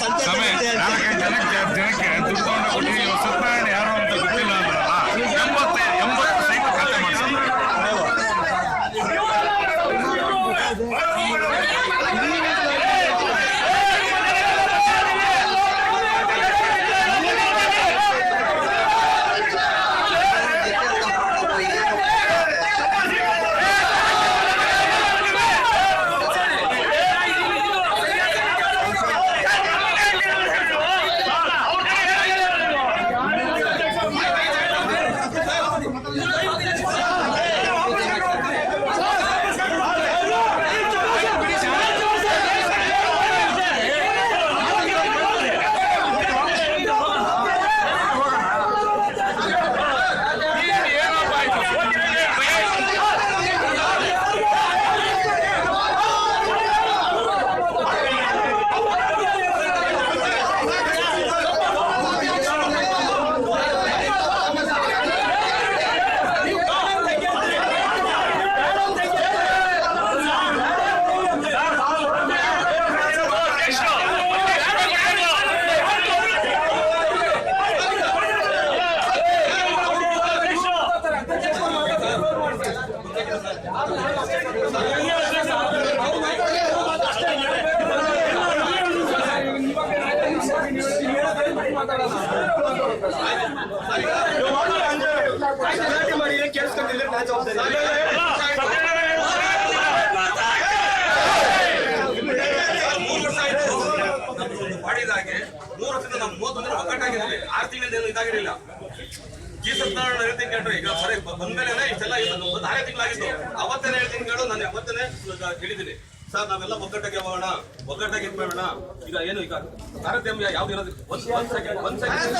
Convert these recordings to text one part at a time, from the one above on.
సంతకం ಮಾಡಿ ಕೇಳಿಸ್ಕೊಂಡಿಲ್ಲ ಮಾಡಿದಾಗೆ ಮೂರು ವರ್ಷದಿಂದ ನಾವು ಮೂವತ್ತೊಂದರ ಒಗ್ಗಟ್ಟಾಗಿರಲಿ ಆರು ತಿಂಗಳಿಂದ ಇದಾಗಿರಲಿಲ್ಲ ಈ ಸತ್ನಾರಾಯಣ ಹೇಳ್ತೀನಿ ಕೇಳ್ರಿ. ಈಗ ಸರಿ ಬಂದ್ಮೇಲೆ ಇಷ್ಟೆಲ್ಲ ಒಂದು ನಾಲ್ಕು ತಿಂಗಳಾಗಿತ್ತು. ಅವತ್ತೇನೆ ಹೇಳ್ತೀನಿ ಕೇಳು ನಾನು ಅವತ್ತೇನೆ ಹೇಳಿದ್ದೀನಿ. ಸರ್ ನಾವೆಲ್ಲ ಒಗ್ಗಟ್ಟಾಗೆ ಹೋಗೋಣ ಒಗ್ಗಟ್ಟಾಗಿ ಇದ್ಬೇಡ ಈಗ ಏನು ಈಗ ತಾರತಮ್ಯ ಯಾವ್ದು ಇರೋದು? ಒಂದ್ ಒಂದ್ ಸೆಕೆಂಡ್ ಒಂದ್ ಸೆಕೆಂಡ್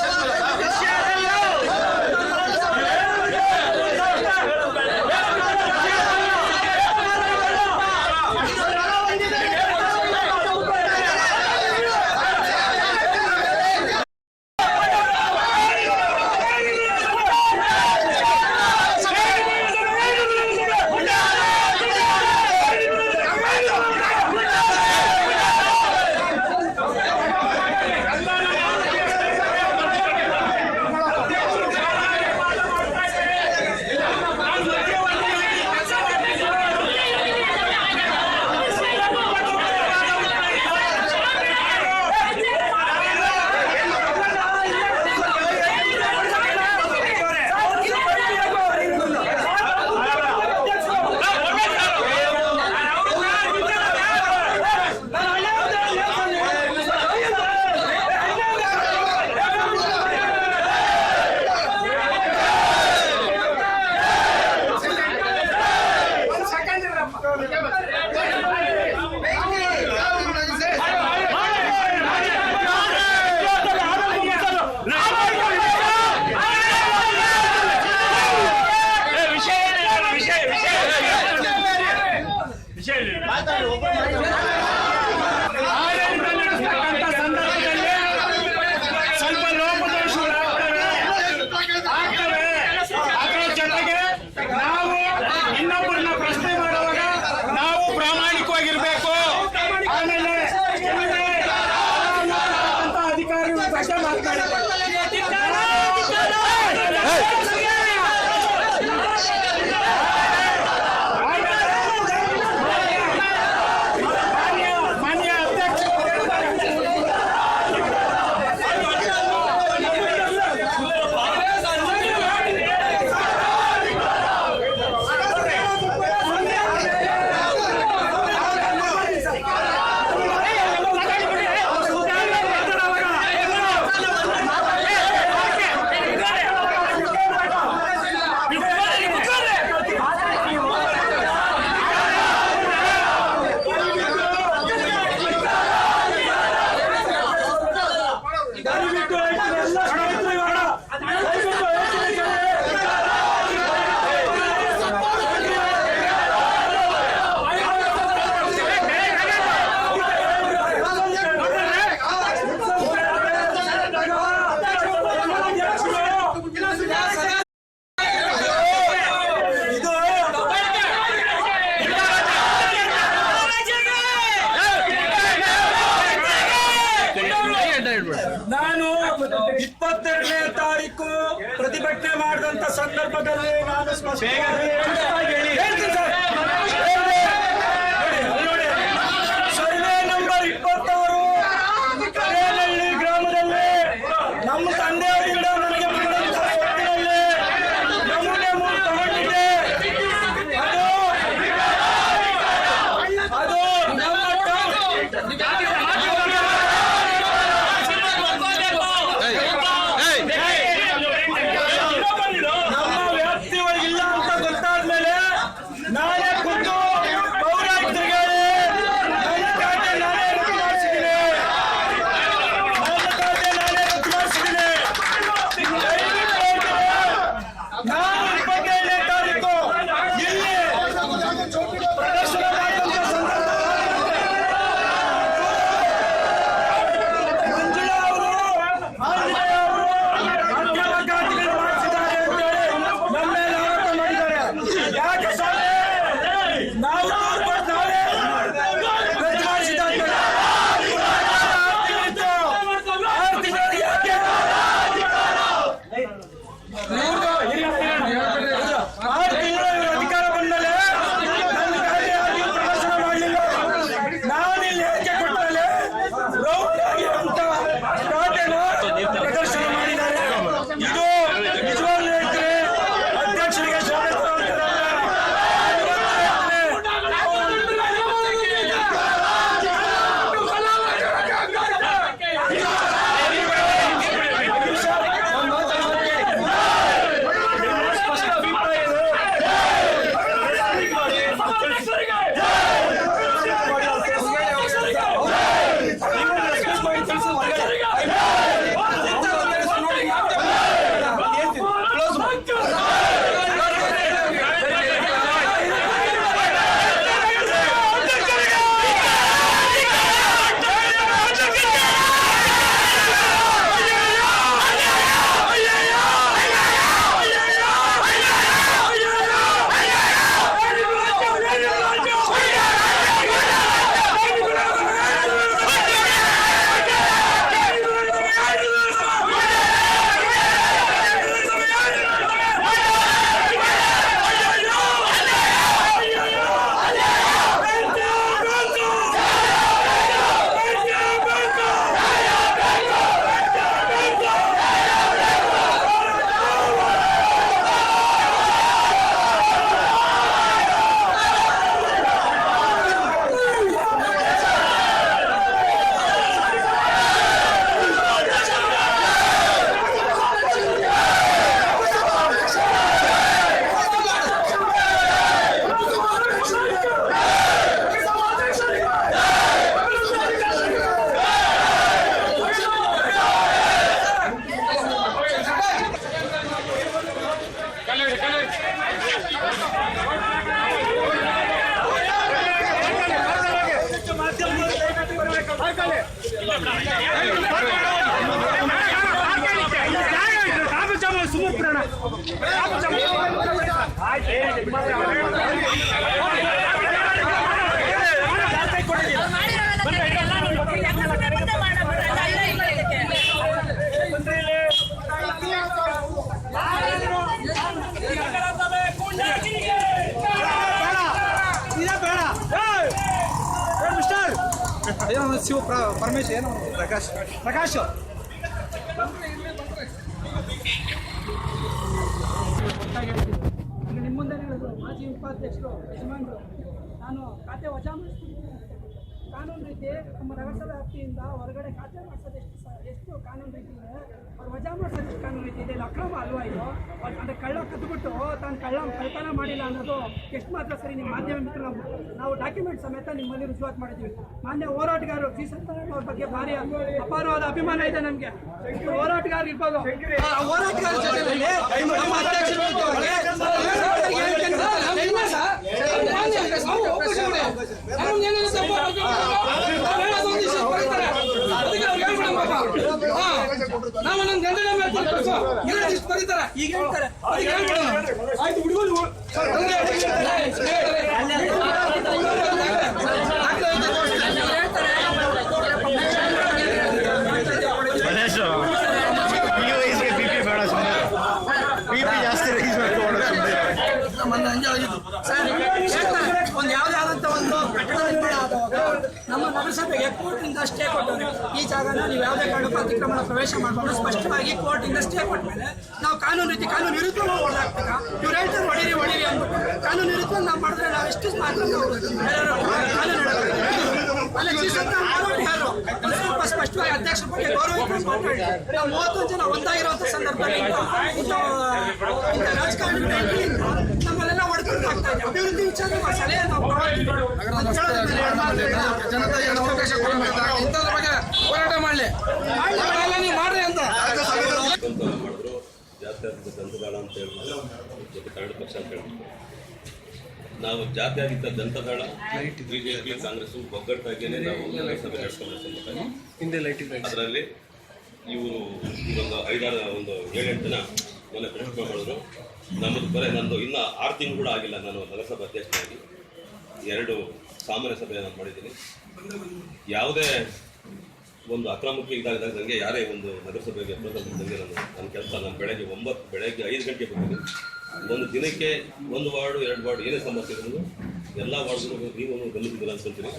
ಪರಮೇಶ್ ಏನು ಪ್ರಕಾಶ್. ಪ್ರಕಾಶ್ ನಿಮ್ಮ ಮುಂದೆ ಮಾಜಿ ಉಪಾಧ್ಯಕ್ಷರು ಯಜಮಾನರು. ನಾನು ಖಾತೆ ವಜಾ ಮಾಡಿಸ್ತೀನಿ. ಕಾನೂನು ರೀತಿ ನಮ್ಮ ನಗರಸಭೆ ವ್ಯಾಪ್ತಿಯಿಂದ ಹೊರಗಡೆ ಖಾತೆ ಮಾಡಿಸೋದು ಎಷ್ಟು ಸ- ಎಷ್ಟು ಕಾನೂನು ರೀತಿ ಇದೆ ಅವ್ರು ವಜಾ ಮಾಡಿಸೋದು ಎಷ್ಟು ಕಾನೂನು ರೀತಿ ಇದೆ ಇಲ್ಲಿ ಅಕ್ರಮ ಅಲ್ವಾ ಇದು ಅಂದರೆ ಕಳ್ಳ ಕದ್ಬಿಟ್ಟು ತಾನು ಕಳ್ಳ ಕಳ್ತನ ಮಾಡಿಲ್ಲ ಅನ್ನೋದು ಎಷ್ಟು ಮಾತ್ರ ಸರಿ ನಿಮ್ಮ ಮಾಧ್ಯಮ ಮಿತ್ರರು ನಾವು ಡಾಕ್ಯುಮೆಂಟ್ ಸಮೇತ ನಿಮ್ಮಲ್ಲಿ ರುಜುವಾತ್ ಮಾಡಿದ್ದೀವಿ ಮಾನ್ಯ ಹೋರಾಟಗಾರರು ಜಿ ಸತ್ಯನಾರಾಯಣ ಅವ್ರ ಬಗ್ಗೆ ಭಾರಿ ಅಪಾರವಾದ ಅಭಿಮಾನ ಇದೆ ನಮಗೆ ಹೋರಾಟಗಾರ ಇರ್ಬೋದು ಹೋರಾಟಗಾರ ಜೊತೆಯಲ್ಲಿ ನಾವು. ನಾವು ಗಂಡನ ಮೇಲೆ ತಪ್ಪು. ಎರಡು ಇಷ್ಟು ಬರೀತಾರೆ. ಈಗ ಹೇಳ್ತಾರೆ ಅದಕ್ಕೆ ಹೇಳ್ಬಿಡೋಣ. ಆಯ್ತು ಹುಡುಗರು ಹಂಗೆ ಮಹೇಶ್ ಈ ವಯಸ್ಸಿಗೆ ಬಿ ಪಿ ಬೇಡ ಸುಮ್ಮನೆ ಬಿ ಪಿ ಜಾಸ್ತಿ ರೈಸ್ ಮಾಡ್ಕೊಂಡು ಸುಮ್ಮನೆ ಒಂದು ಯಾವ್ದಾದಂತ ಒಂದು ಕಟ್ಟಡ ನಿರ್ಮಾಣ ಆದಾಗ ನಗರಸಭೆಗೆ ಕೋರ್ಟಿಂದ ಸ್ಟೇ ಕೊಟ್ಟವ್ರೆ. ಈ ಜಾಗನ ನೀವು ಯಾವುದೇ ಕಾರಣಕ್ಕೂ ಅತಿಕ್ರಮಣ ಪ್ರವೇಶ ಮಾಡಿಕೊಂಡು ಸ್ಪಷ್ಟವಾಗಿ ಕೋರ್ಟಿಂದ ಸ್ಟೇ ಕೊಟ್ಮೇಲೆ ನಾವು ಕಾನೂನು ರೀತಿ ಕಾನೂನು ವಿರುದ್ಧ ಇವ್ರು ಹೇಳ್ತಾರೆ ಹೊಡೀರಿ ಹೊಡೀರಿ ಅಂದ್ಬಿಟ್ಟು ಕಾನೂನು ವಿರುದ್ಧ ನಾವು ಮಾಡಿದ್ರೆ ನಾವು ಎಷ್ಟು ಮಾತ್ರ ಸ್ಪಷ್ಟವಾಗಿ ಅಧ್ಯಕ್ಷರ ಬಗ್ಗೆ ಗೌರವ ನಾವು ಮೂವತ್ತೊಂದು ಜನ ಒಂದಾಗಿರುವಂತ ಸಂದರ್ಭದಲ್ಲಿ ರಾಜಕಾರಣಿ ನಮ್ಮಲ್ಲೆಲ್ಲ ಹೊಡ್ಕೊಂಡು ಆಗ್ತಾ ಇದೆ ಹೋರಾಟ ಮಾಡಲಿ ಮಾಡ್ರಿ ಅಂತ ಜಾತ್ಯತೀತ ಜನತಾದಳ ಅಂತ ಹೇಳ್ಬಿಟ್ಟು ಜೊತೆ ನಾವು ಜಾತ್ಯತೀತ ಜನತಾದಳ ಬಿಜೆಪಿ, ಕಾಂಗ್ರೆಸ್ ಒಗ್ಗಟ್ಟಾಗಿಯೇ ನಾವು ಸಭೆ ನಡೆಸ್ಕೊಂಡು ಅದರಲ್ಲಿ ಇವರು ಒಂದು ಐದಾರು, ಒಂದು ಏಳೆಂಟು ಜನ ಮೊನ್ನೆ ಪ್ರಶ್ನೆ ಮಾಡಿದ್ರು. ನಮ್ಮದು ಬರೀ ನಂದು ಇನ್ನೂ ಆರು ತಿಂಗಳು ಕೂಡ ಆಗಿಲ್ಲ ನಾನು ನಗರಸಭಾ ಅಧ್ಯಕ್ಷನಾಗಿ. ಎರಡು ಸಾಮಾನ್ಯ ಸಭೆಯನ್ನು ನಾನು ಮಾಡಿದ್ದೀನಿ. ಯಾವುದೇ ಒಂದು ಅಕ್ರಮಕ್ಕೆ ನನಗೆ ಯಾರೇ ಒಂದು ನಗರಸಭೆಗೆ ಬಂದಂಗೆ ನಾನು ನನ್ನ ಕೆಲಸ ನಾನು ಬೆಳಗ್ಗೆ ಒಂಬತ್ತು, ಬೆಳಗ್ಗೆ ಐದು ಗಂಟೆಗೆ ಬರ್ತೀನಿ ಒಂದು ದಿನಕ್ಕೆ ಒಂದು ವಾರ್ಡು, ಎರಡು ವಾರ್ಡ್ ಏನೇ ಸಮಸ್ಯೆ ಇರೋದು ಎಲ್ಲ ವಾರ್ಡ್ಗಳಿಗೂ ನೀವು ಗಮನಿಸಿದಿಲ್ಲ ಅನ್ಕೊಂತೀನಿ.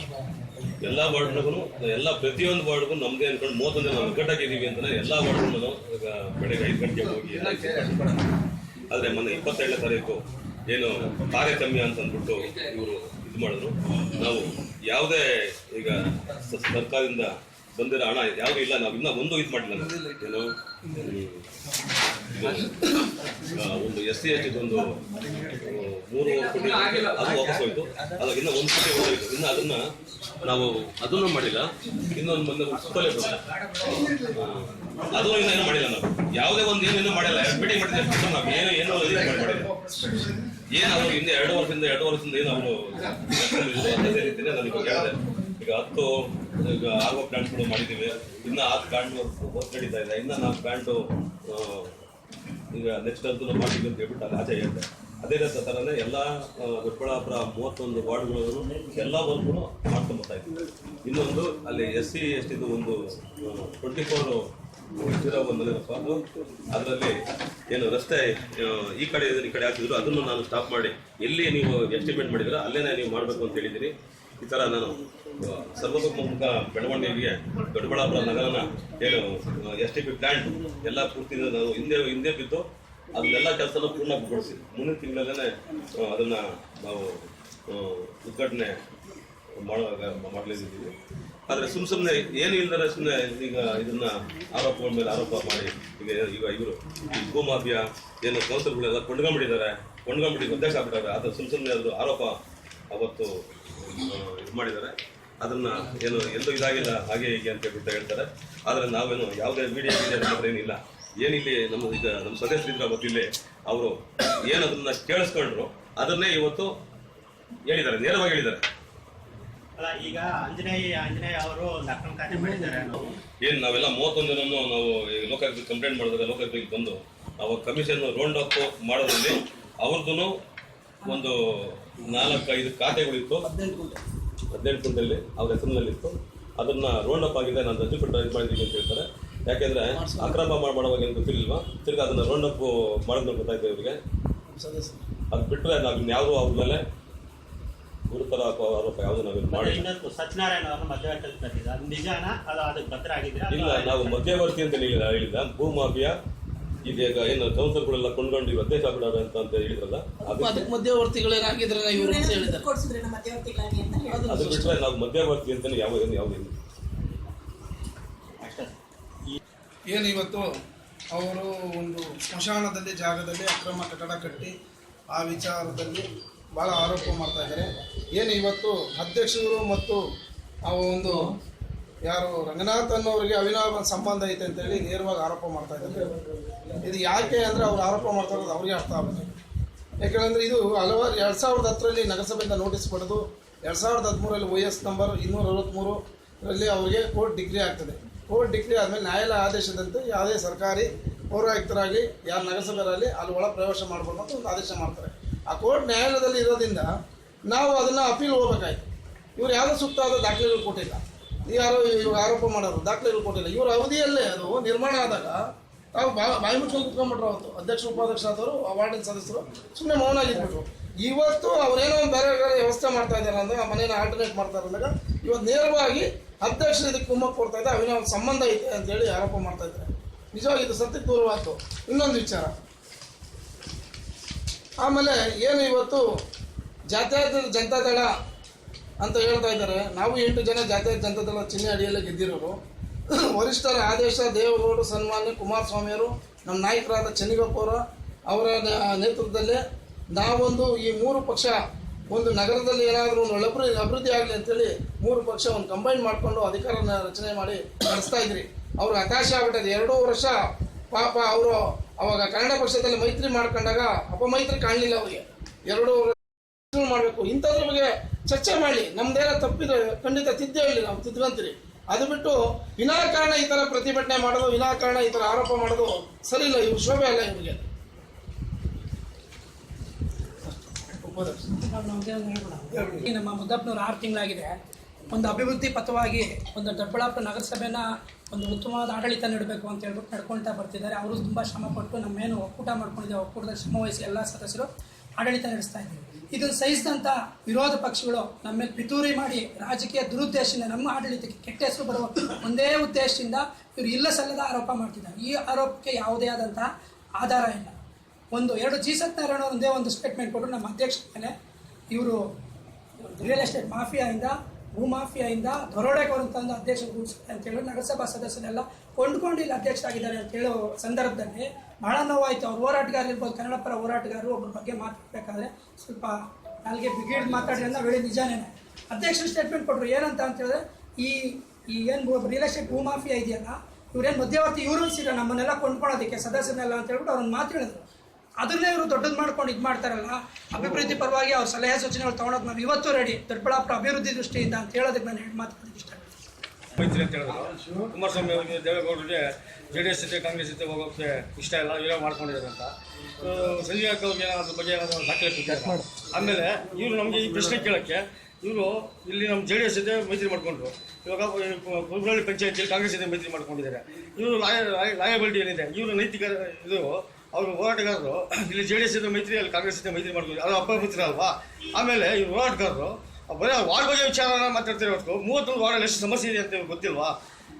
ಎಲ್ಲ ವಾರ್ಡ್ನಗೂ ಎಲ್ಲ ಪ್ರತಿಯೊಂದು ವಾರ್ಡ್ಗೂ ನಮ್ಮದೇ ಅನ್ಕೊಂಡು ಮೂವತ್ತೊಂದು ನಾವು ಒಗ್ಗಟ್ಟಾಗಿದ್ದೀವಿ ಅಂತಲೇ ಎಲ್ಲ ವಾರ್ಡ್ಗೂ ನಾನು ಬೆಳಗ್ಗೆ ಐದು ಗಂಟೆಗೆ ಹೋಗಿ ಎಲ್ಲ ಆದರೆ ಮೊನ್ನೆ ಇಪ್ಪತ್ತೆರಡನೇ ತಾರೀಕು ಏನು ಕಾರ್ಯಕ್ರಮ ಅಂತ ಅಂದ್ಬಿಟ್ಟು ಇವರು ಇದು ಮಾಡಿದ್ರು. ನಾವು ಯಾವುದೇ ಈಗ ಸರ್ಕಾರದಿಂದ ಬಂದಿರೋ ಹಣ ಯಾವುದೂ ಇಲ್ಲ, ನಾವು ಇನ್ನೂ ಒಂದು ಇದು ಮಾಡಿಲ್ಲ. ಏನು? ಒಂದು ಎಸ್ ಸಿ ಎಚ್ ಒಂದು ಮೂರು ಕೋಟಿ ಅದು ವಾಪಸ್ ಹೋಯ್ತು. ಅದಾಗ ಇನ್ನೂ ಒಂದು ಕೋಟಿ ಹೋಯ್ತು. ಇನ್ನು ಅದನ್ನ ನಾವು, ಅದನ್ನು ಮಾಡಿಲ್ಲ. ಇನ್ನೊಂದು ಬಂದ ಸುತ್ತಲೇ ಬಂದ ಅದು ಇನ್ನೂ ಏನು ಮಾಡಿಲ್ಲ ನಾವು ಯಾವುದೇ ಒಂದು ಏನೇನು ಮಾಡಿಲ್ಲ. ಮೀಟಿಂಗ್ ಮಾಡಿದ್ರೆ ಅಷ್ಟೇ ನಾವು ಏನು ಏನು ಮಾಡಿಲ್ಲ. ಏನು ಅವರು ಹಿಂದೆ ಎರಡು ವರ್ಷದಿಂದ ಎರಡು ವರ್ಷದಿಂದ ಏನು ಅವರು ಈಗ ಹತ್ತು ಈಗ ಆಗುವ ಪ್ಲಾಂಟ್ಗಳು ಮಾಡಿದ್ದೀವಿ. ಇನ್ನು ಹತ್ತು ಪ್ಲಾಂಟ್ ವರ್ಕ್ ನಡೀತಾ ಇಲ್ಲ ಇನ್ನೂ ನಾವು ಪ್ಲಾಂಟು ಈಗ ನೆಕ್ಸ್ಟ್ ಅಂತೂ ನಾವು ಮಾಡ್ತೀವಿ ಅಂತ ಹೇಳ್ಬಿಟ್ಟು ಅಲ್ಲಿ ಆಚೆ ಹೇಳ್ತಾರೆ ಅದೇ ರೀತಿ ಥರನೇ ಎಲ್ಲ ದೊಡ್ಡಬಳ್ಳಾಪುರ ಮೂವತ್ತೊಂದು ವಾರ್ಡ್ಗಳು ಎಲ್ಲ ವರ್ಕ್ಗಳು ಮಾಡ್ಕೊಂಬರ್ತಾ ಇದ್ದೀವಿ. ಇನ್ನೊಂದು ಅಲ್ಲಿ ಎಸ್ ಸಿ ಎಸ್ ಟಿದು ಒಂದು ಟ್ವೆಂಟಿ ಫೋರ್ ಜೀರೋ ಒಂದು ಅದು ಅದರಲ್ಲಿ ಏನು ರಸ್ತೆ ಈ ಕಡೆ ಈ ಕಡೆ ಹಾಕಿದ್ರು, ಅದನ್ನು ನಾನು ಸ್ಟಾಪ್ ಮಾಡಿ, ಎಲ್ಲಿ ನೀವು ಎಸ್ಟಿಮೇಟ್ ಮಾಡಿದ್ರೆ ಅಲ್ಲೇ ನೀವು ಮಾಡಬೇಕು ಅಂತ ಹೇಳಿದ್ದೀನಿ. ಈ ಥರ ನಾನು ಸರ್ವತೋಮುಖ ಬೆಳವಣಿಗೆಗೆ ದೊಡ್ಡಬಳ್ಳಾಪುರ ನಗರನ, ಏನು ಎಸ್ ಟಿ ಪಿ ಪ್ಲಾಂಟ್ ಎಲ್ಲ ಪೂರ್ತಿ ನಾನು ಹಿಂದೆ ಹಿಂದೆ ಬಿದ್ದು ಅದನ್ನೆಲ್ಲ ಕೆಲಸನ ಪೂರ್ಣಗೊಳಿಸಿ. ಮುಂದಿನ ತಿಂಗಳಲ್ಲೇ ಅದನ್ನ ನಾವು ಉದ್ಘಾಟನೆ ಮಾಡಲಿದ್ದೀವಿ. ಆದರೆ ಸುಮ್ ಸುಮ್ಮನೆ ಏನು ಇಲ್ಲದ್ರೆ ಸುಮ್ಮನೆ ಈಗ ಇದನ್ನ ಆರೋಪಗಳ ಮೇಲೆ ಆರೋಪ ಮಾಡಿ ಈಗ ಈಗ ಇವರು ಈ ಭೂಮಾಫಿಯಾ, ಏನು ಕೌನ್ಸಿಲ್ಗಳೆಲ್ಲ ಕೊಂಡ್ಕೊಂಡ್ಬಿಟ್ಟಿದ್ದಾರೆ, ಕೊಂಡ್ಕೊಂಡ್ಬಿಟ್ಟು ಅಧ್ಯಕ್ಷ ಆಗ್ಬಿಟ್ಟಾರೆ ಅದು ಸುಮ್ ಸುಮ್ಮನೆ ಅದು ಆರೋಪ ಅವತ್ತು ಇದು ಮಾಡಿದ್ದಾರೆ. ಅದನ್ನ ಏನು, ಎಲ್ಲೂ ಇದಾಗಿಲ್ಲ, ಹಾಗೆ ಹೀಗೆ ಅಂತ ಹೇಳ್ಬಿಟ್ಟು ಹೇಳ್ತಾರೆ. ಆದರೆ ನಾವೇನು ಯಾವುದೇ ಮೀಡಿಯಾ ಮೀಡಿಯಾ ಮಾತ್ರ ಏನಿಲ್ಲ. ಏನಿಲ್ಲಿ ನಮ್ಮ ಈಗ ನಮ್ಮ ಸದಸ್ಯರಿದ್ರ ಗೊತ್ತಿಲ್ಲಿ ಅವರು ಏನು ಅದನ್ನ ಕೇಳಿಸ್ಕೊಂಡ್ರು, ಅದನ್ನೇ ಇವತ್ತು ಹೇಳಿದ್ದಾರೆ, ನೇರವಾಗಿ ಹೇಳಿದ್ದಾರೆ. ಅಲ್ಲ, ಈಗ ಆಂಜನೇಯ ಆಂಜನೇಯ ಅವರು ಏನು ನಾವೆಲ್ಲ ಮೂವತ್ತೊಂದು ಜನನು ನಾವು ಲೋಕಾಯುಕ್ತ ಕಂಪ್ಲೇಂಟ್ ಮಾಡಿದಾಗ ಲೋಕಾಯುಕ್ತಕ್ಕೆ ಬಂದು, ಅವಾಗ ಕಮಿಷನ್ ರೌಂಡ್ ಅಪ್ ಮಾಡೋದ್ರಲ್ಲಿ ಅವ್ರದ್ದು ಒಂದು ನಾಲ್ಕೈದು ಖಾತೆಗಳಿತ್ತು. ಹದಿನೆಂಟು ಕುಂಟಲ್ಲಿ ಅವ್ರ ಹೆಸರಿನಲ್ಲಿತ್ತು. ಅದನ್ನ ರೌಂಡ್ ಅಪ್ ಆಗಿದೆ, ನಾನು ರಜೆ ಕೊಟ್ಟು ಇದು ಮಾಡಿದ್ದೀನಿ ಅಂತ ಹೇಳ್ತಾರೆ. ಯಾಕೆಂದ್ರೆ ಅಕ್ರಮ ಮಾಡ್- ಮಾಡುವಾಗ ಏನು ಗೊತ್ತಿರ್ಲಿಲ್ವಾ? ತಿರ್ಗಿ ಅದನ್ನ ರೌಂಡ್ ಅಪ್ ಮಾಡಿದ್ರು ಗೊತ್ತಾಯ್ತು ಇವರಿಗೆ. ಅದು ಬಿಟ್ಟರೆ ನಾವು ಇನ್ಯಾವುದೂ ಅವ್ರ ಮೇಲೆ ಗುರುತರ ಆರೋಪ ಯಾವುದು ನಾವು ಮತ್ತೆ ಮಾಡಿ ಇನ್ನೊಂದು ಸತ್ಯನಾರಾಯಣ ಅವ್ರನ್ನ ಮಧ್ಯವರ್ತಿ ಕಟ್ಟಿದ್ರು ಅದು ನಿಜಾನ? ಅದು ಅದಕ್ಕೆ ಆಗಿದ್ರೆ ಇಲ್ಲ ನಾವು ಮಧ್ಯವರ್ತಿ ಅಂತ ಹೇಳಿದ ಹೇಳಿಲ್ಲ. ಭೂ ಮಾಫಿಯಾ ಇದೀಗ ಏನು ಸಂಸ್ಥೆಗಳೆಲ್ಲ ಕೊಂಡ್ಕೊಂಡು ಇವ್ ಅಧ್ಯಕ್ಷ ಆಗ್ಬಿಡಾರೆ ಅಂತ ಅಂತ ಹೇಳಿದ್ರಲ್ಲ ಅದು ಅದಕ್ಕೆ ಮಧ್ಯವರ್ತಿಗಳೇನಾಗಿದ್ರೆ ಇವರು ಅದು ಬಿಟ್ಟರೆ ನಾವು ಮಧ್ಯವರ್ತಿ ಅಂತಲೇ ಯಾವ ಏನು ಯಾವುದಿಲ್ಲ ಅಷ್ಟೇ. ಏನು ಇವತ್ತು ಅವರು ಒಂದು ಸ್ಮಶಾನದಲ್ಲಿ ಜಾಗದಲ್ಲಿ ಅಕ್ರಮ ಕಟ್ಟಡ ಕಟ್ಟಿ ಆ ವಿಚಾರದಲ್ಲಿ ಭಾಳ ಆರೋಪ ಮಾಡ್ತಾ ಇದ್ದಾರೆ. ಏನು ಇವತ್ತು ಅಧ್ಯಕ್ಷರು ಮತ್ತು ಆ ಒಂದು ಯಾರು ರಂಗನಾಥ್ ಅನ್ನೋರಿಗೆ ಅವಿನಾವ ಸಂಬಂಧ ಐತೆ ಅಂತೇಳಿ ನೇರವಾಗಿ ಆರೋಪ ಮಾಡ್ತಾ ಇದ್ದಾರೆ. ಇದು ಯಾಕೆ ಅಂದರೆ ಅವ್ರು ಆರೋಪ ಮಾಡ್ತಾ ಇರೋದು ಅವ್ರಿಗೆ ಅರ್ಥ ಆಗುತ್ತೆ. ಯಾಕೆಂದರೆ ಇದು ಹಲವಾರು ಎರಡು ಸಾವಿರದ ಹತ್ತರಲ್ಲಿ ನಗರಸಭೆಯಿಂದ ನೋಟಿಸ್ ಪಡೆದು ಎರಡು ಸಾವಿರದ ಹದಿಮೂರಲ್ಲಿ ಒ ಎಸ್ ನಂಬರ್ ಇನ್ನೂರ ಅರವತ್ತ್ಮೂರರಲ್ಲಿ ಅವರಿಗೆ ಕೋರ್ಟ್ ಡಿಗ್ರಿ ಆಗ್ತದೆ. ಕೋರ್ಟ್ ಡಿಗ್ರಿ ಆದಮೇಲೆ ನ್ಯಾಯಾಲಯ ಆದೇಶದಂತೆ ಯಾವುದೇ ಸರ್ಕಾರಿ ಪೌರಾಯುಕ್ತರಾಗಲಿ, ಯಾರು ನಗರಸಭೆಯಲ್ಲಿ ಅಲ್ಲಿ ಒಳ ಪ್ರವೇಶ ಮಾಡ್ಬೋದು ಅಂತ ಒಂದು ಆದೇಶ ಮಾಡ್ತಾರೆ. ಆ ಕೋರ್ಟ್ ನ್ಯಾಯಾಲಯದಲ್ಲಿ ಇರೋದ್ರಿಂದ ನಾವು ಅದನ್ನು ಅಪೀಲ್ ಹೋಗ್ಬೇಕಾಯ್ತು. ಇವ್ರು ಯಾವುದೋ ಸೂಕ್ತವಾದ ದಾಖಲೆಗಳು ಕೊಟ್ಟಿಲ್ಲ. ಯಾರೋ ಇವ್ರು ಆರೋಪ ಮಾಡೋರು ದಾಖಲೆಗಳು ಕೊಟ್ಟಿಲ್ಲ. ಇವ್ರ ಅವಧಿಯಲ್ಲೇ ಅದು ನಿರ್ಮಾಣ ಆದಾಗ ತಾವು ಬಾ ಬಾಯಿ ಮುಚ್ಕೊಂಡು ಕುತ್ಕೊಂಡ್ಬಿಟ್ರು ಅವತ್ತು. ಅಧ್ಯಕ್ಷ ಉಪಾಧ್ಯಕ್ಷ ಆದವರು ವಾರ್ಡಿನ ಸದಸ್ಯರು ಸುಮ್ಮನೆ ಮೌನ ಆಗಿದ್ಬಿಟ್ರು ಇವತ್ತು ಅವರೇನೋ ಒಂದು ಬೇರೆ ಬೇರೆ ವ್ಯವಸ್ಥೆ ಮಾಡ್ತಾ ಇದ್ದಾರೆ ಅಂದ್ರೆ ಆ ಮನೇನ ಆಲ್ಟರ್ನೇಟ್ ಮಾಡ್ತಾ ಅಂದಾಗ ಇವತ್ತು ನೇರವಾಗಿ ಅಧ್ಯಕ್ಷರು ಇದಕ್ಕೆ ಕುಮ್ಮಕ್ಕೆ ಕೊಡ್ತಾ ಇದ್ದಾರೆ. ಅವಿನ ಸಂಬಂಧ ಐತೆ ಅಂತೇಳಿ ಆರೋಪ ಮಾಡ್ತಾ ಇದ್ದಾರೆ. ನಿಜವಾಗಿ ಇದು ಸತ್ಯಕ್ಕೆ ದೂರವಾಯ್ತು. ಇನ್ನೊಂದು ವಿಚಾರ. ಆಮೇಲೆ ಏನು ಇವತ್ತು ಜಾತ್ಯತ ಜನತಾ ದಳ ಅಂತ ಹೇಳ್ತಾ ಇದ್ದಾರೆ. ನಾವು ಎಂಟು ಜನ ಜಾತ್ಯತೀತ ಜನತಾದಳ ಚಿಹ್ನೆ ಅಡಿಯಲ್ಲಿ ಗೆದ್ದಿರೋರು. ವರಿಷ್ಠರ ಆದೇಶ, ದೇವೇಗೌಡರು, ಸನ್ಮಾನ್ಯ ಕುಮಾರಸ್ವಾಮಿಯವರು, ನಮ್ಮ ನಾಯಕರಾದ ಚೆನ್ನಿಗಪ್ಪವರ ಅವರ ನೇತೃತ್ವದಲ್ಲೇ ನಾವೊಂದು ಈ ಮೂರು ಪಕ್ಷ ಒಂದು ನಗರದಲ್ಲಿ ಏನಾದರೂ ಒಂದು ಅಭಿವೃದ್ಧಿ ಅಭಿವೃದ್ಧಿ ಆಗಲಿ ಅಂತೇಳಿ ಮೂರು ಪಕ್ಷ ಒಂದು ಕಂಬೈನ್ ಮಾಡಿಕೊಂಡು ಅಧಿಕಾರನ ರಚನೆ ಮಾಡಿ ನಡೆಸ್ತಾ ಇದ್ರಿ. ಅವ್ರು ಹತಾಶೆ ಆಗ್ಬಿಟ್ಟದೆ ಎರಡೂ ವರ್ಷ ಪಾಪ ಅವರು ಅವಾಗ ಕನ್ನಡ ಪಕ್ಷದಲ್ಲಿ ಮೈತ್ರಿ ಮಾಡ್ಕೊಂಡಾಗ ಅಪಮೈತ್ರಿ ಕಾಣಲಿಲ್ಲ ಅವರಿಗೆ. ಎರಡೂ ಮಾಡಬೇಕು. ಇಂಥದ್ರ ಬಗ್ಗೆ ಚರ್ಚೆ ಮಾಡಿ. ನಮ್ದೇನ ತಪ್ಪಿದ್ರೆ ಖಂಡಿತ ತಿದ್ದೇ ಹೇಳಿ ನಾವು ತಿದ್ದಂತೀರಿ ಅದು ಬಿಟ್ಟು ವಿನಾಕಾರಣ ಈ ಥರ ಪ್ರತಿಭಟನೆ ಮಾಡೋದು, ವಿನಾಕಾರಣ ಈ ಥರ ಆರೋಪ ಮಾಡೋದು ಸರಿ ಇಲ್ಲ. ಇವ್ರು ಶೋಭೆ ಅಲ್ಲ ಇವ್ರಿಗೆ. ನಮ್ಮ ಮುದ್ದಪ್ಪನವ್ರು ಆರು ತಿಂಗಳಾಗಿದೆ. ಒಂದು ಅಭಿವೃದ್ಧಿ ಪಥವಾಗಿ ಒಂದು ದೊಡ್ಡಬಳ್ಳಾಪುರ ನಗರಸಭೆನ ಒಂದು ಉತ್ತಮವಾದ ಆಡಳಿತ ನೀಡಬೇಕು ಅಂತ ಹೇಳ್ಬಿಟ್ಟು ನಡ್ಕೊಳ್ತಾ ಬರ್ತಿದ್ದಾರೆ. ಅವರು ತುಂಬ ಶ್ರಮಪಟ್ಟು ನಮ್ಮೇನು ಒಕ್ಕೂಟ ಮಾಡ್ಕೊಂಡಿದ್ದೇವೆ ಒಕ್ಕೂಟದ ಶ್ರಮವಹಿಸಿ ಎಲ್ಲ ಸದಸ್ಯರು ಆಡಳಿತ ನಡೆಸ್ತಾ ಇದ್ದೀವಿ ಇದನ್ನು ಸಹಿಸಿದಂಥ ವಿರೋಧ ಪಕ್ಷಗಳು ನಮ್ಮ ಮೇಲೆ ಪಿತೂರಿ ಮಾಡಿ ರಾಜಕೀಯ ದುರುದ್ದೇಶದಿಂದ ನಮ್ಮ ಆಡಳಿತಕ್ಕೆ ಕೆಟ್ಟ ಹೆಸರು ಬರುವ ಒಂದೇ ಉದ್ದೇಶದಿಂದ ಇವರು ಇಲ್ಲ ಸಲ್ಲದ ಆರೋಪ ಮಾಡ್ತಿದ್ದಾರೆ. ಈ ಆರೋಪಕ್ಕೆ ಯಾವುದೇ ಆದಂತಹ ಆಧಾರ ಇಲ್ಲ. ಒಂದು ಎರಡು ಜಿ ಸತ್ಯನಾರಾಯಣ ಒಂದೇ ಒಂದು ಸ್ಟೇಟ್ಮೆಂಟ್ ಕೊಟ್ಟರು. ನಮ್ಮ ಅಧ್ಯಕ್ಷ ಮೇಲೆ ಇವರು ರಿಯಲ್ ಎಸ್ಟೇಟ್ ಮಾಫಿಯಾಯಿಂದ ಭೂ ಮಾಫಿಯಾಯಿಂದ ತಂದು ಅಧ್ಯಕ್ಷ ಕೂಡಿಸ್ತಾರೆ ಅಂತ ಹೇಳಿ ನಗರಸಭಾ ಸದಸ್ಯರೆಲ್ಲ ಕೊಂಡ್ಕೊಂಡು ಇಲ್ಲಿ ಅಧ್ಯಕ್ಷರಾಗಿದ್ದಾರೆ ಅಂತ ಹೇಳೋ ಸಂದರ್ಭದಲ್ಲಿ ಬಹಳ ನೋವಾಯಿತು. ಅವ್ರು ಹೋರಾಟಗಾರ ಇರ್ಬೋದು, ಕನ್ನಡ ಪರ ಹೋರಾಟಗಾರರು ಒಬ್ಬರ ಬಗ್ಗೆ ಮಾತಾಡಬೇಕಾದ್ರೆ ಸ್ವಲ್ಪ ನಾಲ್ಗೆ ಬಿಗಿಡ್ ಮಾತಾಡಿ ಅಂತ ಹೇಳಿ ನಿಜಾನೇನೆ. ಅಧ್ಯಕ್ಷರು ಸ್ಟೇಟ್ಮೆಂಟ್ ಕೊಟ್ಟರು ಏನಂತ ಅಂತ ಹೇಳಿದ್ರೆ, ಈ ಈ ಏನು ರಿಯಲ್ ಎಸ್ಟೇಟ್ ಭೂಮಾಫಿಯಾ ಇದೆಯಲ್ಲ, ಇವ್ರೇನು ಮಧ್ಯವರ್ತಿ, ಇವರು ಸಿಗ ನಮ್ಮನ್ನೆಲ್ಲ ಕೊಂಡ್ಕೊಳ್ಳೋದಕ್ಕೆ ಸದಸ್ಯನೆಲ್ಲ ಅಂತ ಹೇಳ್ಬಿಟ್ಟು ಅವ್ರನ್ನ ಮಾತು ಹೇಳಿದ್ರು ಅದನ್ನೇ ಇವರು ದೊಡ್ಡದು ಮಾಡ್ಕೊಂಡು ಇದು ಮಾಡ್ತಾರಲ್ಲ ಅಭಿವೃದ್ಧಿ ಪರವಾಗಿ ಅವ್ರ ಸಲಹೆ ಸೂಚನೆಗಳು ತೊಗೊಳೋದು ನಾವು ಇವತ್ತು ರೆಡಿ ದೊಡ್ಡಬಳ್ಳಾಪುರ ಅಭಿವೃದ್ಧಿ ದೃಷ್ಟಿಯಿಂದ ಅಂತ ಹೇಳೋದಕ್ಕೆ ನಾನು ಹೇಳಿ ಮಾತಾಡೋದಕ್ಕೆ ಇಷ್ಟ ಮೈತ್ರಿ ಅಂತ ಹೇಳಿದ್ರು ಕುಮಾರಸ್ವಾಮಿ ಅವರಿಗೆ ದೇವೇಗೌಡರಿಗೆ ಜೆ ಡಿ ಎಸ್ ಜೊತೆ ಕಾಂಗ್ರೆಸ್ ಜೊತೆ ಹೋಗೋಕ್ಕೆ ಇಷ್ಟ ಇಲ್ಲ ಇವೇ ಮಾಡ್ಕೊಂಡಿದ್ದಾರೆ ಅಂತ. ಸರಿಯಾಗಿ ಅವ್ರಿಗೆ ಅದ್ರ ಬಗ್ಗೆ ಏನಾದರೂ ದಾಖಲೆ ಕೊಟ್ಟಿದ್ದಾರೆ ಆಮೇಲೆ ಇವರು ನಮಗೆ ಈ ಪ್ರಶ್ನೆ ಕೇಳೋಕ್ಕೆ ಇವರು ಇಲ್ಲಿ ನಮ್ಮ ಜೆ ಡಿ ಎಸ್ ಜೊತೆ ಮೈತ್ರಿ ಮಾಡಿಕೊಂಡ್ರು. ಇವಾಗ ಕುರುಬಳ್ಳಿ ಪಂಚಾಯತಿಯಲ್ಲಿ ಕಾಂಗ್ರೆಸ್ ಜೊತೆ ಮೈತ್ರಿ ಮಾಡ್ಕೊಂಡಿದ್ದಾರೆ. ಇವರು ಲಾಯ ಲಾಯಬಿಲಿಟಿ ಏನಿದೆ? ಇವರು ನೈತಿಕ ಇದು ಅವರು ಹೋರಾಟಗಾರರು. ಇಲ್ಲಿ ಜೆ ಡಿ ಎಸ್ ಮೈತ್ರಿ, ಅಲ್ಲಿ ಕಾಂಗ್ರೆಸ್ ಇಂದ ಮೈತ್ರಿ ಮಾಡ್ಕೊಂಡು ಅದು ಪುತ್ರ ಅಲ್ವಾ? ಆಮೇಲೆ ಇವ್ರು ಹೋರಾಟಗಾರರು. ಬರೀ ವಾರ್ಡ್ ಬಗ್ಗೆ ವಿಚಾರನ ಮಾತಾಡ್ತಾರೆ ಹೊತ್ತು ಮೂವತ್ತೊಂದು ವಾರ್ಡಲ್ಲಿ ಎಷ್ಟು ಸಮಸ್ಯೆ ಇದೆ ಅಂತ ಗೊತ್ತಿಲ್ವಾ?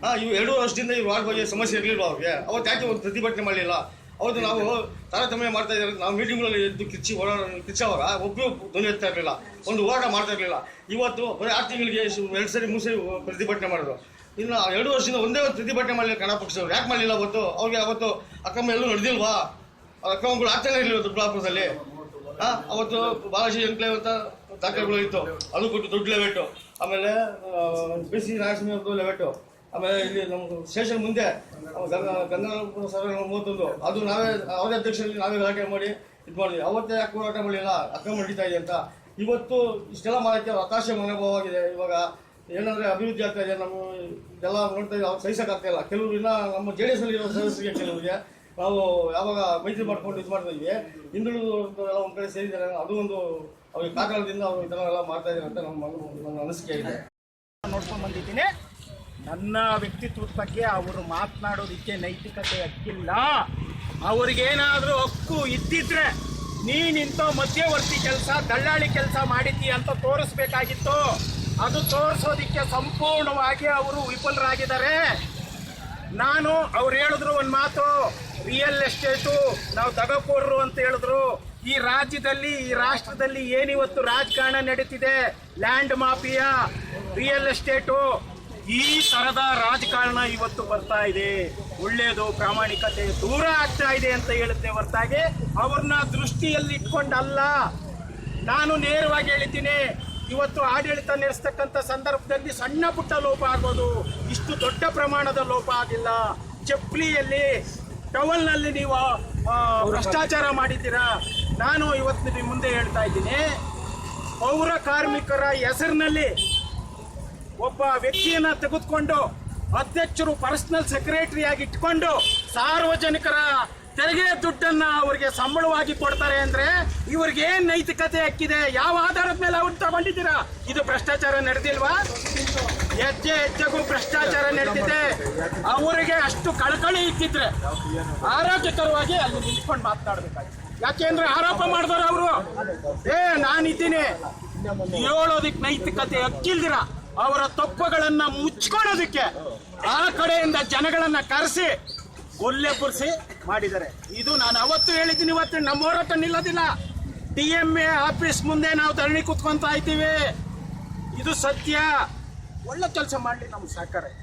ಹಾಂ, ಇವು ಎರಡು ವರ್ಷದಿಂದ ಈ ವಾರ್ಡ್ ಬಗ್ಗೆ ಸಮಸ್ಯೆ ಇರಲಿಲ್ಲ ಅವ್ರಿಗೆ? ಅವತ್ತು ಯಾಕೆ ಒಂದು ಪ್ರತಿಭಟನೆ ಮಾಡಲಿಲ್ಲ? ಅವತ್ತು ನಾವು ತಾರತಮ್ಯ ಮಾಡ್ತಾ ಇದ್ದಾರೆ. ನಾವು ಮೀಟಿಂಗ್ಗಳಲ್ಲಿ ಎದ್ದು ಕಿಚ್ಚಿ ಓಡಾಡ ಕಿಚ್ಚವಾಗ ಒಬ್ಬರು ಧ್ವನಿ ಎತ್ತಾ ಇರಲಿಲ್ಲ. ಒಂದು ಹೋರಾಟ ಮಾಡ್ತಾ ಇರಲಿಲ್ಲ. ಇವತ್ತು ಬರೀ ಆರು ತಿಂಗಳಿಗೆ ಎರಡು ಸರಿ ಮೂರು ಸರಿ ಪ್ರತಿಭಟನೆ ಮಾಡಿದ್ರು. ಇನ್ನು ಎರಡು ವರ್ಷದಿಂದ ಒಂದೇ ಒಂದು ಪ್ರತಿಭಟನೆ ಮಾಡಲಿಲ್ಲ ಕನ್ನಡ ಪಕ್ಷದವ್ರು. ಯಾಕೆ ಮಾಡಲಿಲ್ಲ ಅವತ್ತು? ಅವ್ರಿಗೆ ಅವತ್ತು ಅಕ್ರಮ ಎಲ್ಲೂ ನಡೆದಿಲ್ವಾ? ಅಕ್ರಮಗಳು ಆಗ್ತಾನೆ ಇರಲಿಲ್ಲ ದೊಡ್ಡಬಳ್ಳಾಪುರದಲ್ಲಿ ಹಾಂ ಅವತ್ತು ಬಾಲಾಜಿ ಎನ್ಕ್ಲೇವ್ ಅಂತ ದಾಖಲೆಗಳು ಇತ್ತು. ಅದು ಕೊಟ್ಟು ದೊಡ್ಡ ಲೆವೆಟ್ಟು ಆಮೇಲೆ ಬಿ ಸಿ ನಾಗಸ್ವಾಮಿ ಅವ್ರದ್ದು ಲೆವೆಟ್ಟು ಆಮೇಲೆ ಇಲ್ಲಿ ನಮ್ಮ ಸ್ಟೇಷನ್ ಮುಂದೆ ಗಂಗಾ ಗಂಗಾಪುರ ಸಾವಿರದ ಮೂವತ್ತೊಂದು. ಅದು ನಾವೇ ಅವರೇ ಅಧ್ಯಕ್ಷರಲ್ಲಿ ನಾವೇ ಗಲಾಟೆ ಮಾಡಿ ಇದು ಮಾಡಿದ್ವಿ. ಅವತ್ತೇ ಯಾಕೆ ಹೋರಾಟ ಮಾಡಲಿಲ್ಲ? ಅಕ್ರಮ ನಡೀತಾ ಇದೆ ಅಂತ. ಇವತ್ತು ಇಷ್ಟೆಲ್ಲ ಮಾಡೋಕ್ಕೆ ಹತಾಶೆ ಮನೋಭಾವ ಆಗಿದೆ ಇವಾಗ ಏನಂದರೆ ಅಭಿವೃದ್ಧಿ ಆಗ್ತಾ ಇದೆ. ನಮ್ಮ ಇದೆಲ್ಲ ನೋಡ್ತಾ ಇದ್ದೀವಿ. ಅವ್ರು ಸಹಿಸೋಕ್ಕಾಗ್ತಾ ಇಲ್ಲ. ಕೆಲವರು ಇನ್ನೂ ನಮ್ಮ ಜೆ ಡಿ ಎಸ್ ಅಲ್ಲಿ ಇರೋ ಸದಸ್ಯರಿಗೆ ಕೆಲವರಿಗೆ. ನಾವು ಯಾವಾಗ ಮೈತ್ರಿ ಮಾಡ್ಕೊಂಡು ಇದು ಮಾಡ್ತಾ ಇದ್ವಿ ಎಲ್ಲ ಒಂದ್ ಕಡೆ ಸೇರಿದ್ದಾರೆ, ಅದು ಒಂದು ಅವ್ರಿಗೆ ಕಾರಣದಿಂದ ಅವರು ಇದನ್ನೆಲ್ಲ ಮಾಡ್ತಾ ಇದ್ದಾರೆ ಅಂತ ನಮ್ಮ ನನ್ನ ಅನಿಸಿಕೆ ಇದೆ. ನೋಡ್ಕೊಂಡು ಬಂದಿದ್ದೀನಿ. ನನ್ನ ವ್ಯಕ್ತಿತ್ವದ ಬಗ್ಗೆ ಅವರು ಮಾತನಾಡೋದಕ್ಕೆ ನೈತಿಕತೆ ಹಕ್ಕಿಲ್ಲ. ಅವ್ರಿಗೇನಾದ್ರೂ ಹಕ್ಕು ಇದ್ದಿದ್ರೆ ನೀನಿಂತ ಮಧ್ಯವರ್ತಿ ಕೆಲಸ, ದಳ್ಳಾಳಿ ಕೆಲಸ ಮಾಡಿದ್ದಿ ಅಂತ ತೋರಿಸ್ಬೇಕಾಗಿತ್ತು. ಅದು ತೋರಿಸೋದಿಕ್ಕೆ ಸಂಪೂರ್ಣವಾಗಿ ಅವರು ವಿಫಲರಾಗಿದ್ದಾರೆ. ನಾನು ಅವ್ರು ಹೇಳಿದ್ರು ಒಂದು ಮಾತು ರಿಯಲ್ ಎಸ್ಟೇಟು ನಾವು ತಗೋಕೋರ್ರು ಅಂತ ಹೇಳಿದ್ರು. ಈ ರಾಜ್ಯದಲ್ಲಿ, ಈ ರಾಷ್ಟ್ರದಲ್ಲಿ ಏನಿವತ್ತು ರಾಜಕಾರಣ ನಡೀತಿದೆ? ಲ್ಯಾಂಡ್ ಮಾಫಿಯಾ ರಿಯಲ್ ಎಸ್ಟೇಟು ಈ ತರದ ರಾಜಕಾರಣ ಇವತ್ತು ಬರ್ತಾ ಇದೆ. ಒಳ್ಳೆಯದು ಪ್ರಾಮಾಣಿಕತೆ ದೂರ ಆಗ್ತಾ ಇದೆ ಅಂತ ಹೇಳುತ್ತೆ ಹೊರತಾಗಿ. ಅವ್ರನ್ನ ದೃಷ್ಟಿಯಲ್ಲಿ ಇಟ್ಕೊಂಡಲ್ಲ. ನಾನು ನೇರವಾಗಿ ಹೇಳಿದ್ದೀನಿ ಇವತ್ತು ಆಡಳಿತ ನಡೆಸ್ತಕ್ಕಂಥ ಸಂದರ್ಭದಲ್ಲಿ ಸಣ್ಣ ಪುಟ್ಟ ಲೋಪ ಆಗೋದು ಇಷ್ಟು ದೊಡ್ಡ ಪ್ರಮಾಣದ ಲೋಪ ಆಗಿಲ್ಲ. ಚಪ್ಪಲಿಯಲ್ಲಿ ಟವಲ್ನಲ್ಲಿ ನೀವು ಭ್ರಷ್ಟಾಚಾರ ಮಾಡಿದ್ದೀರಾ? ನಾನು ಇವತ್ತು ನಿಮ್ಮ ಮುಂದೆ ಹೇಳ್ತಾ ಇದ್ದೀನಿ. ಪೌರ ಕಾರ್ಮಿಕರ ಹೆಸರಿನಲ್ಲಿ ಒಬ್ಬ ವ್ಯಕ್ತಿಯನ್ನು ತೆಗೆದುಕೊಂಡು ಅಧ್ಯಕ್ಷರು ಪರ್ಸನಲ್ ಸೆಕ್ರೆಟರಿಯಾಗಿ ಇಟ್ಕೊಂಡು ಸಾರ್ವಜನಿಕರ ತೆರಿಗೆ ದುಡ್ಡನ್ನ ಅವರಿಗೆ ಸಂಬಳವಾಗಿ ಕೊಡ್ತಾರೆ ಅಂದ್ರೆ ಇವ್ರಿಗೆ ಏನ್ ನೈತಿಕತೆ ಹಕ್ಕಿದೆ? ಯಾವ ಆಧಾರದ ಮೇಲೆ ಅವ್ರು ತಗೊಂಡಿದ್ದೀರಾ? ಇದು ಭ್ರಷ್ಟಾಚಾರ ನಡೆದಿಲ್ವಾ? ಹೆಜ್ಜೆ ಹೆಜ್ಜೆಗೂ ಭ್ರಷ್ಟಾಚಾರ ನಡೆದಿದೆ. ಅವರಿಗೆ ಅಷ್ಟು ಕಳಕಳಿ ಇಟ್ಟಿದ್ರೆ ಆರೋಗ್ಯಕರವಾಗಿ ಅಲ್ಲಿ ನಿಂತ್ಕೊಂಡು ಮಾತನಾಡ್ಬೇಕಾಗಿತ್ತು ಯಾಕೆಂದ್ರೆ ಆರೋಪ ಮಾಡಿದವರು ಅವರು. ಏ, ನಾನಿದ್ದೀನಿ. ಹೇಳೋದಿಕ್ ನೈತಿಕತೆ ಹಕ್ಕಿಲ್ದಿರ. ಅವರ ತಪ್ಪುಗಳನ್ನ ಮುಚ್ಕೊಳ್ಳೋದಕ್ಕೆ ಆ ಕಡೆಯಿಂದ ಜನಗಳನ್ನ ಕರೆಸಿ ಒಲ್ಲೆ ಪುರ್ಸಿ ಮಾಡಿದ್ದಾರೆ. ಇದು ನಾನು ಅವತ್ತು ಹೇಳಿದ್ದೀನಿ, ಇವತ್ತು ನಮ್ಮ ಹೋರಾಟ ನಿಲ್ಲೋದಿಲ್ಲ. ಡಿ ಎಂ ಎ ಆಫೀಸ್ ಮುಂದೆ ನಾವು ಧರಣಿ ಕುತ್ಕೊಂತ ಇದ್ದೀವಿ. ಇದು ಸತ್ಯ. ಒಳ್ಳೆ ಕೆಲಸ ಮಾಡಲಿ ನಮ್ಮ ಸಹಕಾರ. ಇದೆ.